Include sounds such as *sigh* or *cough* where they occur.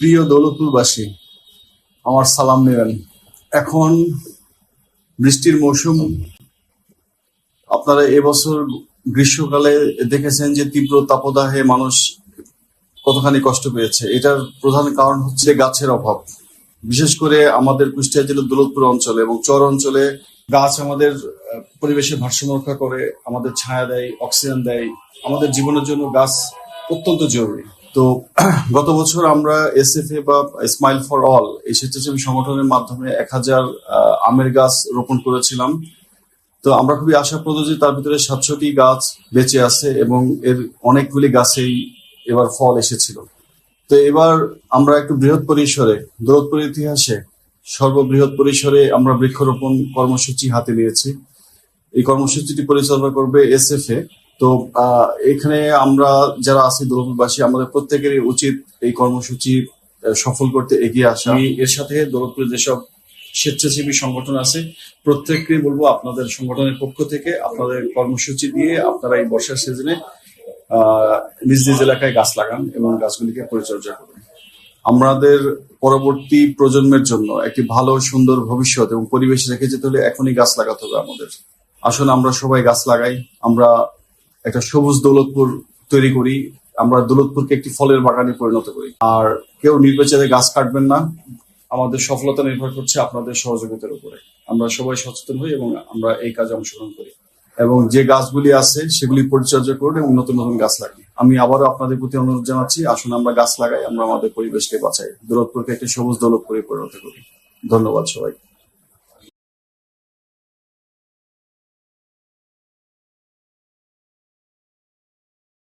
প্রিয় দৌলতপুরবাসী আমার সালাম নেবেন। এখন বৃষ্টির মৌসুম। আপনারা এবছর গ্রীষ্মকালে দেখেছেন যে তীব্র তাপদাহে মানুষ কতখানি কষ্ট পেয়েছে। এটার প্রধান কারণ হচ্ছে গাছের অভাব। বিশেষ করে আমাদের কুষ্টিয়া জেলার দৌলতপুর অঞ্চলে এবং চর অঞ্চলে গাছ আমাদের আহ, পরিবেশের ভারসাম্য রক্ষা করে আমাদের ছায়া দেয় অক্সিজেন দেয়। আমাদের জীবনের জন্য গাছ অত্যন্ত জরুরি। তো, *clears throat* গত বছর আমরা এসএফএ বা স্মাইল ফর অল এই স্বেচ্ছাসেবী সংগঠনের মাধ্যমে এক হাজার আমের গাছ রোপণ করেছিলাম। তো আমরা খুবই আশাপ্রদ যে তার ভিতরে সাতশোটি গাছ বেঁচে আছে এবং এর অনেকগুলি গাছেই এবার ফল এসেছিল। তো এবার আমরা একটু বৃহৎ পরিসরে দৌলতপুর ইতিহাসে সর্ববৃহৎ পরিসরে আমরা বৃক্ষরোপণ কর্মসূচি হাতে নিয়েছি। এই কর্মসূচিটি পরিচালনা করবে এসএফএ তো এখানে আমরা যারা আছি দৌলতপুরবাসী আমাদের প্রত্যেকেরই উচিত এই কর্মসূচি সফল করতে এগিয়ে আসা। এর সাথে দৌলতপুরে যেসব স্বেচ্ছাসেবী সংগঠন আছে প্রত্যেককে বলব আপনাদের সংগঠনের পক্ষ থেকে আপনাদের কর্মসূচি দিয়ে আপনারা এই বর্ষার সিজনে নিজ নিজ এলাকায় গাছ লাগান এবং গাছগুলিকে পরিচর্যা করুন। আমাদের পরবর্তী প্রজন্মের জন্য একটি ভালো, সুন্দর ভবিষ্যৎ এবং পরিবেশ রেখে যেতে হলে এখনই গাছ লাগাতে হবে আমাদের। আসলে আমরা সবাই গাছ লাগাই, আমরা একটা সবুজ দৌলতপুর তৈরি করি। আমরা দৌলতপুরকে একটি ফলের বাগানে পরিণত করি। আর কেউ নির্বাচনে গাছ কাটবেন না। আমাদের সফলতা নির্ভর করছে আপনাদের সহযোগিতার উপরে। আমরা সবাই সচেতন হই এবং আমরা এই কাজে অংশগ্রহণ করি। এবং যে গাছগুলি আছে, সেগুলি পরিচর্যা করুন এবং নতুন নতুন গাছ লাগান আমি আবারও আপনাদের প্রতি অনুরোধ জানাচ্ছি, আসুন আমরা গাছ লাগাই, আমরা আমাদের পরিবেশকে বাঁচাই। দৌলতপুরকে একটি সবুজ দৌলতপুরে পরিণত করি। ধন্যবাদ সবাই